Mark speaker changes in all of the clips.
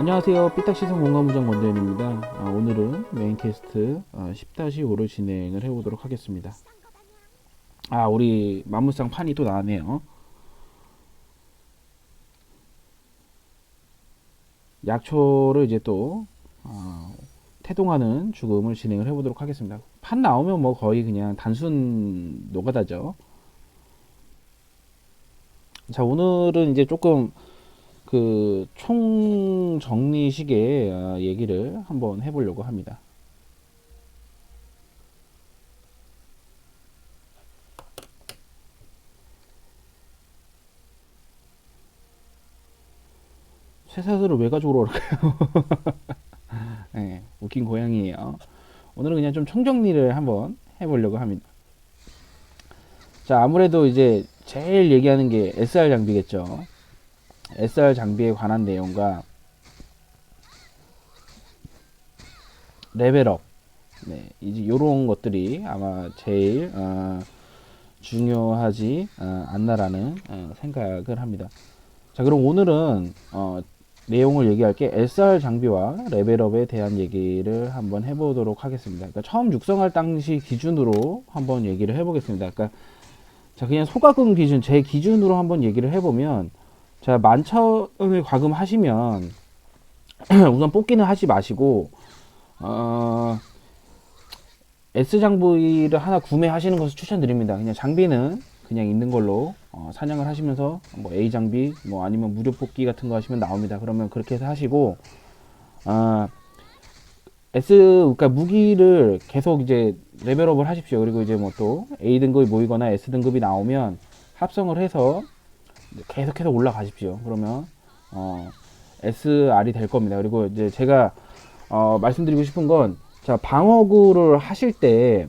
Speaker 1: 안녕하세요. 삐딱시선 공감무장 권대현입니다. 아, 오늘은 메인 캐스트 아, 10-5를 진행을 해보도록 하겠습니다. 아, 우리 만무상 판이 또 나왔네요. 약초를 이제 또 아, 태동하는 죽음을 진행을 해보도록 하겠습니다. 판 나오면 뭐 거의 그냥 단순 노가다죠. 자, 오늘은 이제 조금 그 총 정리식의 아, 얘기를 한번 해보려고 합니다. 쇠사슬을 왜 가지고 오랄까요? 네, 웃긴 고양이에요. 오늘은 그냥 좀 총정리를 한번 해보려고 합니다. 자, 아무래도 이제 제일 얘기하는 게 SR 장비겠죠. SR 장비에 관한 내용과 레벨업 네, 이제 요런 것들이 아마 제일 어, 중요하지 어, 않나라는 어, 생각을 합니다. 자, 그럼 오늘은 어, 내용을 얘기할 게 SR 장비와 레벨업에 대한 얘기를 한번 해보도록 하겠습니다. 그러니까 처음 육성할 당시 기준으로 한번 얘기를 해보겠습니다. 그러니까 자 그냥 소가금 기준 제 기준으로 한번 얘기를 해보면 자, 만천을 과금하시면 우선 뽑기는 하지 마시고 어, S 장비를 하나 구매하시는 것을 추천드립니다. 그냥 장비는 그냥 있는 걸로 어, 사냥을 하시면서 뭐 A 장비 뭐 아니면 무료 뽑기 같은 거 하시면 나옵니다. 그러면 그렇게 해서 하시고 아 S 그러니까 무기를 계속 이제 레벨업을 하십시오. 그리고 이제 뭐 또 A 등급이 모이거나 S 등급이 나오면 합성을 해서 계속해서 올라가십시오. 그러면 어, SR이 될 겁니다. 그리고 이제 제가 어, 말씀드리고 싶은 건 자, 방어구를 하실 때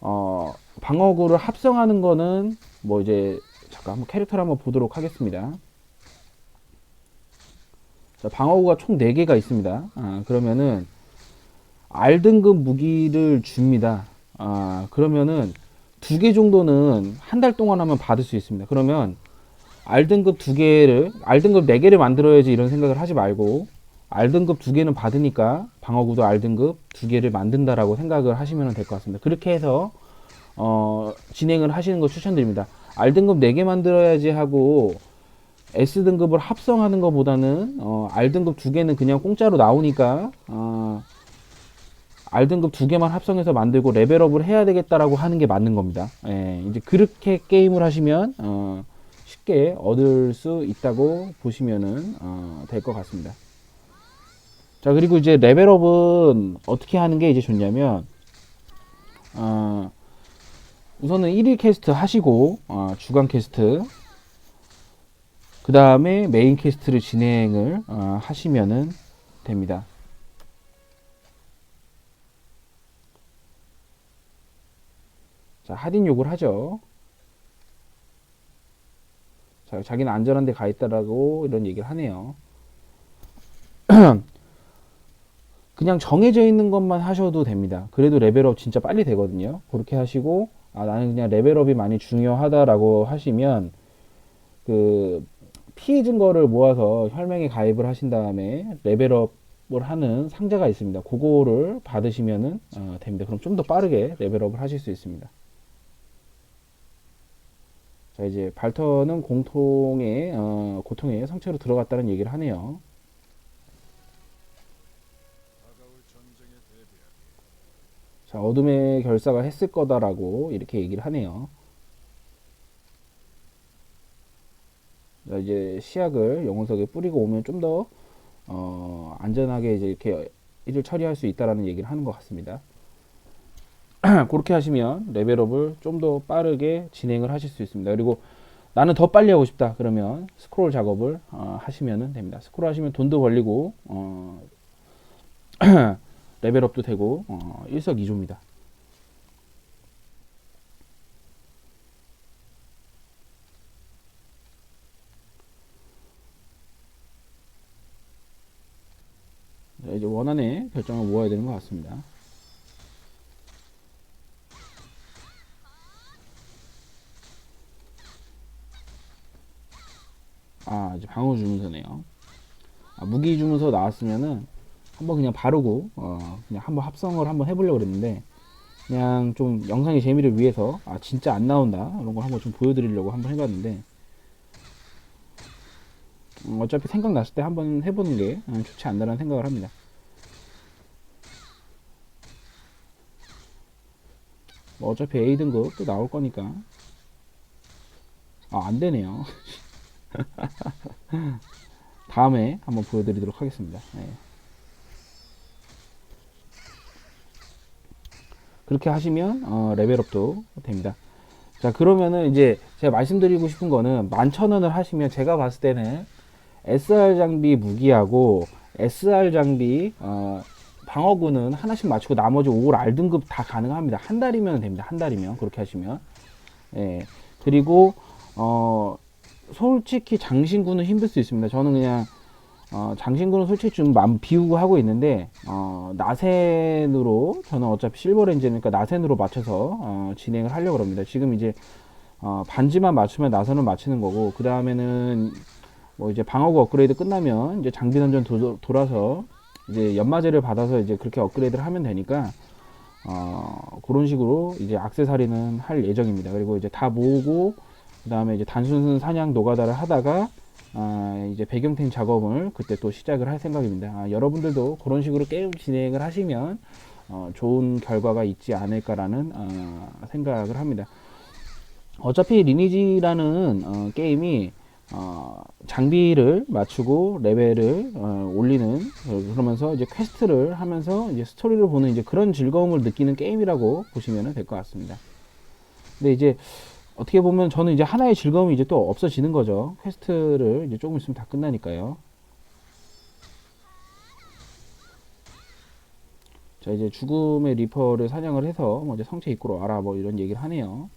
Speaker 1: 어, 방어구를 합성하는 거는 뭐 이제 잠깐 한번 캐릭터를 한번 보도록 하겠습니다. 자, 방어구가 총 4개가 있습니다. 아, 그러면은 R 등급 무기를 줍니다. 아, 그러면은 두 개 정도는 한 달 동안 하면 받을 수 있습니다. 그러면 R등급 두 개를 R등급 네 개를 만들어야지 이런 생각을 하지 말고 R등급 두 개는 받으니까 방어구도 R등급 두 개를 만든다라고 생각을 하시면 될 것 같습니다. 그렇게 해서 어, 진행을 하시는 거 추천드립니다. R등급 네 개 만들어야지 하고 S등급을 합성하는 것보다는 어, R등급 두 개는 그냥 공짜로 나오니까 어, R등급 두 개만 합성해서 만들고 레벨업을 해야 되겠다라고 하는 게 맞는 겁니다. 예, 이제 그렇게 게임을 하시면 어, 쉽게 얻을 수 있다고 보시면은 어, 될 것 같습니다. 자 그리고 이제 레벨업은 어떻게 하는 게 이제 좋냐면 어, 우선은 1일 캐스트 하시고 어, 주간 캐스트 그 다음에 메인 캐스트를 진행을 어, 하시면은 됩니다. 자 할인 요구를 하죠. 자, 자기는 안전한 데 가 있다라고 이런 얘기를 하네요. 그냥 정해져 있는 것만 하셔도 됩니다. 그래도 레벨업 진짜 빨리 되거든요. 그렇게 하시고, 아, 나는 그냥 레벨업이 많이 중요하다라고 하시면, 그, 피해 증거를 모아서 혈맹에 가입을 하신 다음에 레벨업을 하는 상자가 있습니다. 그거를 받으시면은, 어, 됩니다. 그럼 좀 더 빠르게 레벨업을 하실 수 있습니다. 자 이제 발터는 공통의 어, 고통의 상처로 들어갔다는 얘기를 하네요. 자 어둠의 결사가 했을 거다라고 이렇게 얘기를 하네요. 자 이제 시약을 영혼석에 뿌리고 오면 좀더 어, 안전하게 이제 이렇게 일을 처리할 수 있다라는 얘기를 하는 것 같습니다. 그렇게 하시면 레벨업을 좀 더 빠르게 진행을 하실 수 있습니다. 그리고 나는 더 빨리 하고 싶다. 그러면 스크롤 작업을 어, 하시면 됩니다. 스크롤 하시면 돈도 벌리고 어, 레벨업도 되고 어, 일석이조입니다. 네, 이제 원안에 결정을 모아야 되는 것 같습니다. 아, 이제 방어 주문서네요. 아, 무기 주문서 나왔으면은 한번 그냥 바르고 어 그냥 한번 합성을 한번 해보려고 그랬는데 그냥 좀 영상의 재미를 위해서 아 진짜 안 나온다 이런 걸 한번 좀 보여드리려고 한번 해봤는데 음, 어차피 생각났을 때 한번 해보는 게 음, 좋지 않나라는 생각을 합니다. 뭐 어차피 A 등급 또 나올 거니까 아 안되네요 다음에 한번 보여드리도록 하겠습니다 네. 그렇게 하시면 어, 레벨업도 됩니다 자 그러면은 이제 제가 말씀드리고 싶은 거는 만천원을 하시면 제가 봤을 때는 SR 장비 무기하고 SR 장비 어, 방어구는 하나씩 맞추고 나머지 5월 R 등급 다 가능합니다. 한 달이면 됩니다. 한 달이면 그렇게 하시면 예 그리고 어 솔직히 장신구는 힘들 수 있습니다. 저는 그냥 어, 장신구는 솔직히 좀 마음 비우고 하고 있는데 어, 나센으로 저는 어차피 실버 렌즈니까 나센으로 맞춰서 어, 진행을 하려고 합니다. 지금 이제 어, 반지만 맞추면 나선을 맞추는 거고 그 다음에는 뭐 이제 방어구 업그레이드 끝나면 이제 장비 던전 도, 돌아서 이제 연마제를 받아서 이제 그렇게 업그레이드를 하면 되니까 어, 그런 식으로 이제 악세사리는 할 예정입니다. 그리고 이제 다 모으고 그 다음에 이제 단순 사냥 노가다를 하다가 아, 이제 배경템 작업을 그때 또 시작을 할 생각입니다. 아, 여러분들도 그런 식으로 게임 진행을 하시면 어, 좋은 결과가 있지 않을까라는 어, 생각을 합니다. 어차피 리니지라는 어, 게임이 어, 장비를 맞추고 레벨을 어, 올리는 어, 그러면서 이제 퀘스트를 하면서 이제 스토리를 보는 이제 그런 즐거움을 느끼는 게임이라고 보시면 될 것 같습니다. 근데 이제 어떻게 보면 저는 이제 하나의 즐거움이 이제 또 없어지는 거죠. 퀘스트를 이제 조금 있으면 다 끝나니까요. 자 이제 죽음의 리퍼를 사냥을 해서 뭐 이제 성체 입구로 와라 뭐 이런 얘기를 하네요.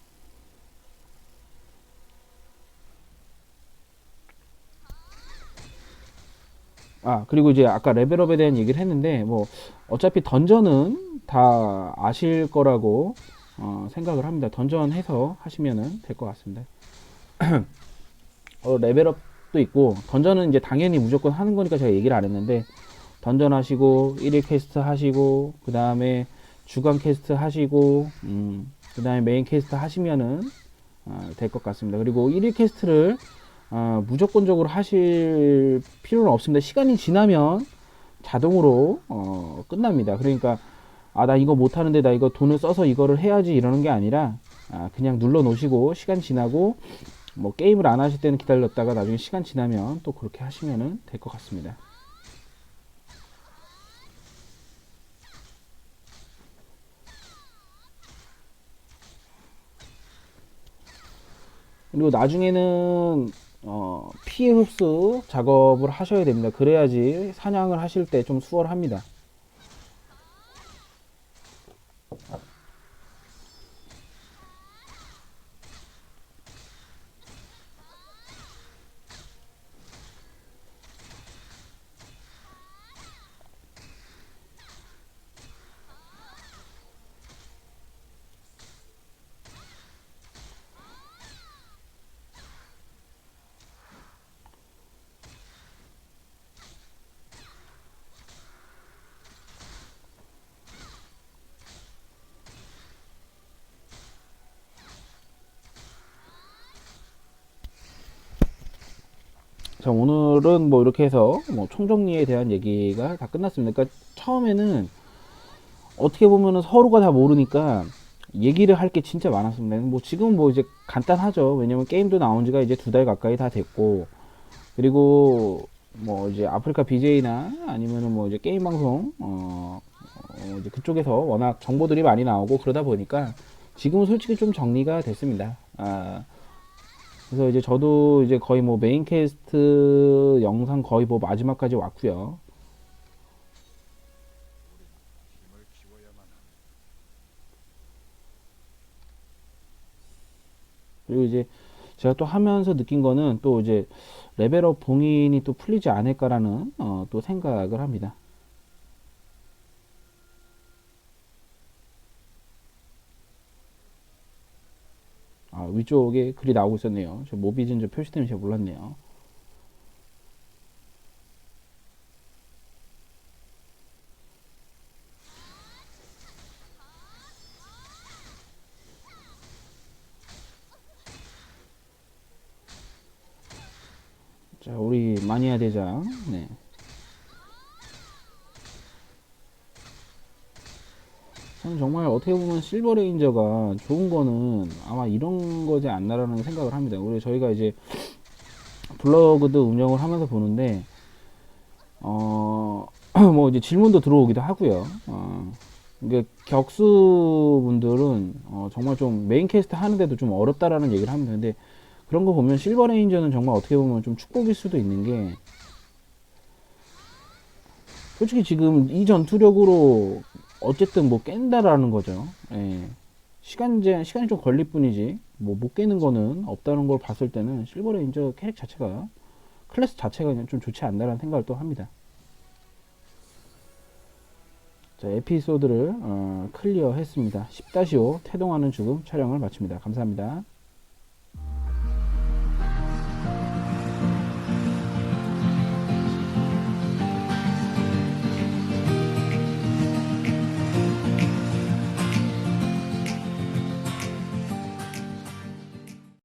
Speaker 1: 아, 그리고 이제 아까 레벨업에 대한 얘기를 했는데, 뭐, 어차피 던전은 다 아실 거라고, 어, 생각을 합니다. 던전 해서 하시면은 될 것 같습니다. 어, 레벨업도 있고, 던전은 이제 당연히 무조건 하는 거니까 제가 얘기를 안 했는데, 던전 하시고, 1일 퀘스트 하시고, 그 다음에 주간 퀘스트 하시고, 음, 그 다음에 메인 퀘스트 하시면은, 어, 될것 같습니다. 그리고 1일 퀘스트를 어, 무조건적으로 하실 필요는 없습니다. 시간이 지나면 자동으로 어, 끝납니다. 그러니까 아 나 이거 못하는데 나 이거 돈을 써서 이거를 해야지 이러는 게 아니라 아, 그냥 눌러 놓으시고 시간 지나고 뭐 게임을 안 하실 때는 기다렸다가 나중에 시간 지나면 또 그렇게 하시면 될 것 같습니다. 그리고 나중에는 어, 피해 흡수 작업을 하셔야 됩니다. 그래야지 사냥을 하실 때 좀 수월합니다. 자, 오늘은 뭐 이렇게 해서 뭐 총정리에 대한 얘기가 다 끝났습니다. 그러니까 처음에는 어떻게 보면은 서로가 다 모르니까 얘기를 할 게 진짜 많았습니다. 뭐 지금 뭐 이제 간단하죠. 왜냐면 게임도 나온 지가 이제 두 달 가까이 다 됐고 그리고 뭐 이제 아프리카 BJ나 아니면은 뭐 이제 게임 방송 어, 어 이제 그쪽에서 워낙 정보들이 많이 나오고 그러다 보니까 지금은 솔직히 좀 정리가 됐습니다. 아, 그래서 이제 저도 이제 거의 뭐 메인 캐스트 영상 거의 뭐 마지막까지 왔고요. 그리고 이제 제가 또 하면서 느낀 거는 또 이제 레벨업 봉인이 또 풀리지 않을까라는 어, 또 생각을 합니다. 위쪽에 글이 나오고 있었네요. 저 모비진 저 표시 때문에 잘 몰랐네요. 자, 우리 마니아 대장. 네. 정말 어떻게 보면 실버 레인저가 좋은 거는 아마 이런 거지 않나라는 생각을 합니다. 우리 저희가 이제 블로그도 운영을 하면서 보는데 어, 뭐 이제 질문도 들어오기도 하고요. 어, 이게 격수 분들은 어, 정말 좀 메인 캐스트 하는데도 좀 어렵다라는 얘기를 합니다. 근데 그런 거 보면 실버 레인저는 정말 어떻게 보면 좀 축복일 수도 있는 게 솔직히 지금 이 전투력으로 어쨌든 뭐 깬다라는 거죠. 예. 시간 제 시간이 좀 걸릴 뿐이지 뭐 못 깨는 거는 없다는 걸 봤을 때는 실버 레인저 캐릭 자체가 클래스 자체가 그냥 좀 좋지 않나라는 생각을 또 합니다. 자, 에피소드를 어, 클리어 했습니다. 10-5 태동하는 죽음 촬영을 마칩니다. 감사합니다.